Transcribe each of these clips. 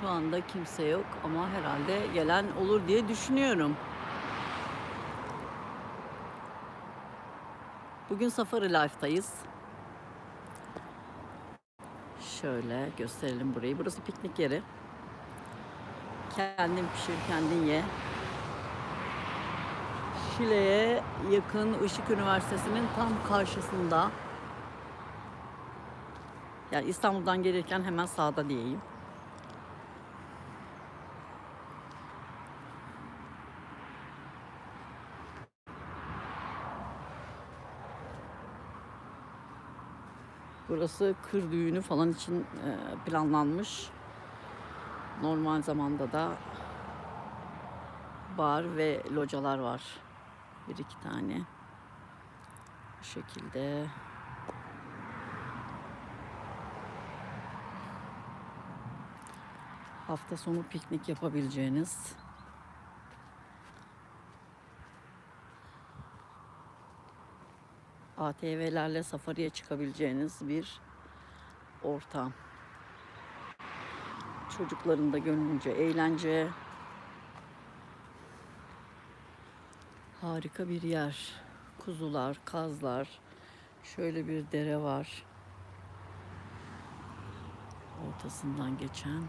Şu anda kimse yok ama herhalde gelen olur diye düşünüyorum. Bugün Safari Life'dayız. Şöyle gösterelim burayı. Burası piknik yeri. Kendin pişir, kendin ye. Şile'ye yakın Işık Üniversitesi'nin tam karşısında. Yani İstanbul'dan gelirken hemen sağda diyeyim. Burası kır düğünü falan için e, planlanmış. Normal zamanda da bar ve localar var. Bir iki tane. Bu şekilde. Hafta sonu piknik yapabileceğiniz ATV'lerle safariye çıkabileceğiniz bir ortam. Çocukların da gönlünce eğlence. Harika bir yer. Kuzular, kazlar. Şöyle bir dere var. Ortasından geçen.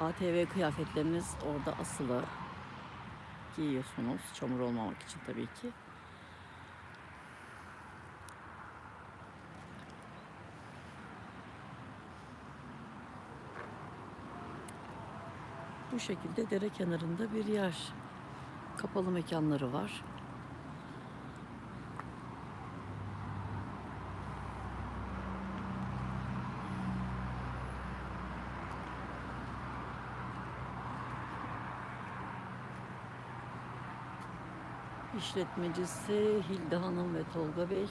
ATV kıyafetleriniz orada asılı. Giyiyorsunuz çamur olmamak için tabii ki. Bu şekilde dere kenarında bir yer. Kapalı mekanları var. İşletmecisi Hilda Hanım ve Tolga Bey.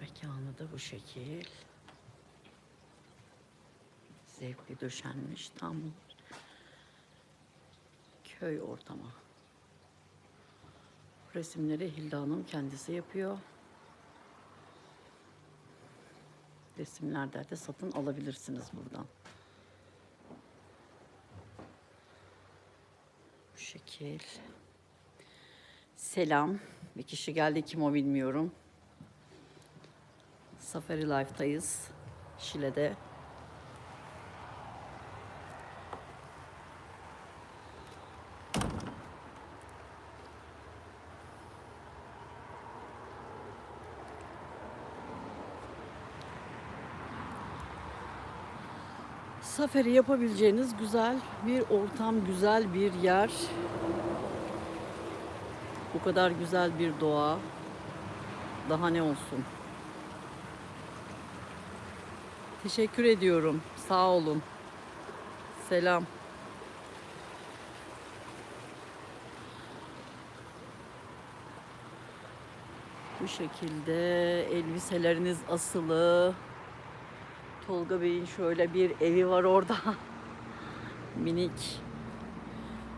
Mekanı da bu şekil. Zevkli döşenmiş tam köy ortamı. Resimleri Hilda Hanım kendisi yapıyor. Resimler de satın alabilirsiniz buradan. Bu şekil. Selam. Bir kişi geldi kim o bilmiyorum. Safari Life'dayız. Şile'de. Safari yapabileceğiniz güzel bir ortam, güzel bir yer. Bu kadar güzel bir doğa. Daha ne olsun? Teşekkür ediyorum. Sağ olun. Selam. Bu şekilde elbiseleriniz asılı. Tolga Bey'in şöyle bir evi var orada. Minik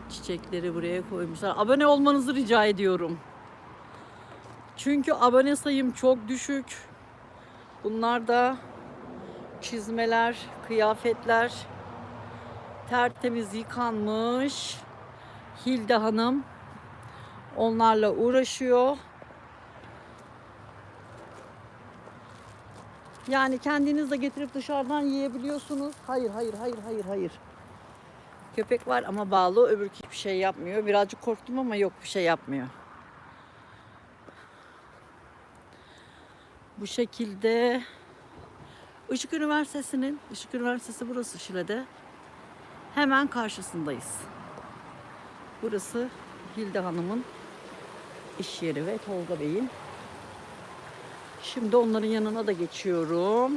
çiçekleri buraya koymuşlar. Abone olmanızı rica ediyorum. Çünkü abone sayım çok düşük. Bunlar da çizmeler, kıyafetler tertemiz yıkanmış. Hilda Hanım onlarla uğraşıyor. Yani kendiniz de getirip dışarıdan yiyebiliyorsunuz. Hayır, hayır, hayır, hayır, hayır. Köpek var ama bağlı, öbür hiçbir şey yapmıyor. Birazcık korktum ama yok bir şey yapmıyor. Bu şekilde Işık Üniversitesi'nin, Işık Üniversitesi burası Şile'de. Hemen karşısındayız. Burası Hilda Hanım'ın iş yeri ve Tolga Bey'in. Şimdi onların yanına da geçiyorum.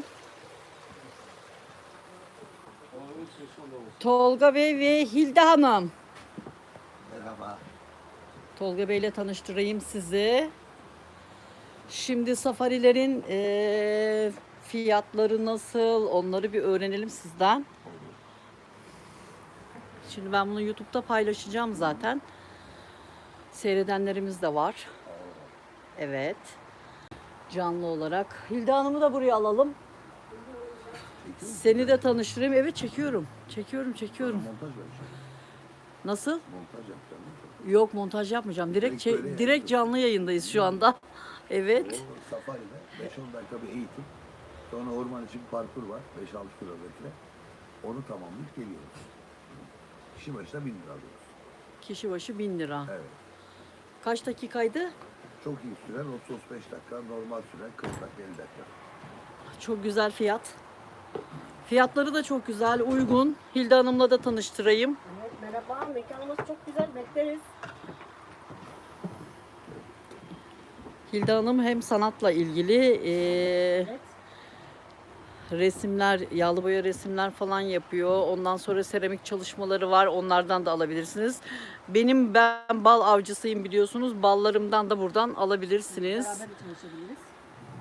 Tolga Bey ve Hilda Hanım. Merhaba. Tolga Bey ile tanıştırayım sizi. Şimdi safarilerin eee, fiyatları nasıl onları bir öğrenelim sizden. Şimdi ben bunu YouTube'da paylaşacağım zaten. Seyredenlerimiz de var. Evet. Canlı olarak. Hilda Hanım'ı da buraya alalım. Seni de tanıştırayım. Evet çekiyorum. Çekiyorum, çekiyorum. Nasıl? Yok montaj yapmayacağım. Direkt Direkt direkt canlı yayındayız şu anda. Evet. O safariyle 5-10 dakika bir eğitim. Sonra orman için parkur var. 5-6 kilometre. Onu tamamlayıp geliyoruz. Kişi başına 1000 lira alıyoruz. Kişi başı 1000 lira. Evet. Kaç dakikaydı? Çok iyi süren 30-35 dakika. Normal süren 40 dakika 50 dakika. Çok güzel fiyat. Fiyatları da çok güzel, uygun. Hilda Hanım'la da tanıştırayım. Evet, merhaba. Mekanımız çok güzel. Bekleriz. Hilda Hanım hem sanatla ilgili eee, Evet. Resimler, yağlı boya resimler falan yapıyor. Ondan sonra seramik çalışmaları var. Onlardan da alabilirsiniz. Benim ben bal avcısıyım biliyorsunuz. Ballarımdan da buradan alabilirsiniz. Beraber çalışabiliriz.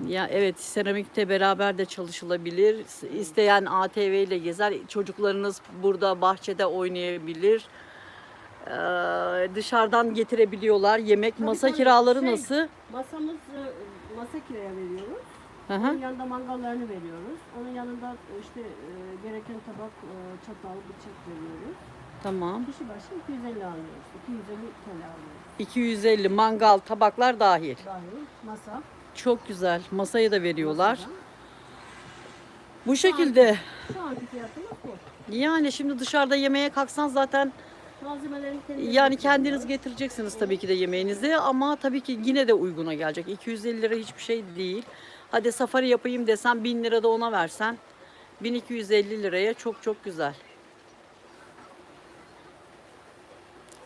Ya evet seramikte beraber de çalışılabilir. İsteyen ATV ile gezer. Çocuklarınız burada bahçede oynayabilir. Ee, dışarıdan getirebiliyorlar. Yemek, Tabii, masa kiraları Şey, nasıl? Masamız e, masa kiraya veriyoruz. Hı hı. Onun yanında mangallarını veriyoruz. Onun yanında işte e, gereken tabak, e, çatal, bıçak veriyoruz. Tamam. Kişi başı 250 alıyoruz. 250 TL alıyoruz. 250 mangal, tabaklar dahil. Dahil masa. Çok güzel. Masayı da veriyorlar. masadan. Bu şekilde. Şu anki fiyatımız bu. Yani şimdi dışarıda yemeğe kalksan zaten Yani kendiniz getireceksiniz tabii ki de yemeğinizi ama tabii ki yine de uyguna gelecek. 250 lira hiçbir şey değil. Hadi safari yapayım desem 1000 lira da ona versen 1250 liraya çok çok güzel.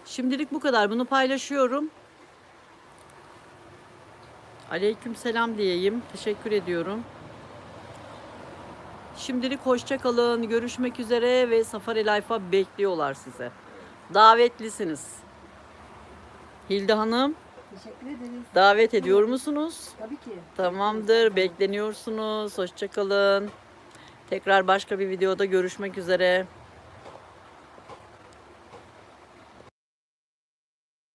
Şimdilik bu kadar. Bunu paylaşıyorum. Aleyküm selam diyeyim. Teşekkür ediyorum. Şimdilik hoşça kalın. Görüşmek üzere ve Safari Life'a bekliyorlar size. Davetlisiniz. Hilda Hanım Teşekkür ederiz. davet ediyor musunuz? Tabii ki. Tamamdır. Bekleniyorsunuz. Hoşça kalın. Tekrar başka bir videoda görüşmek üzere.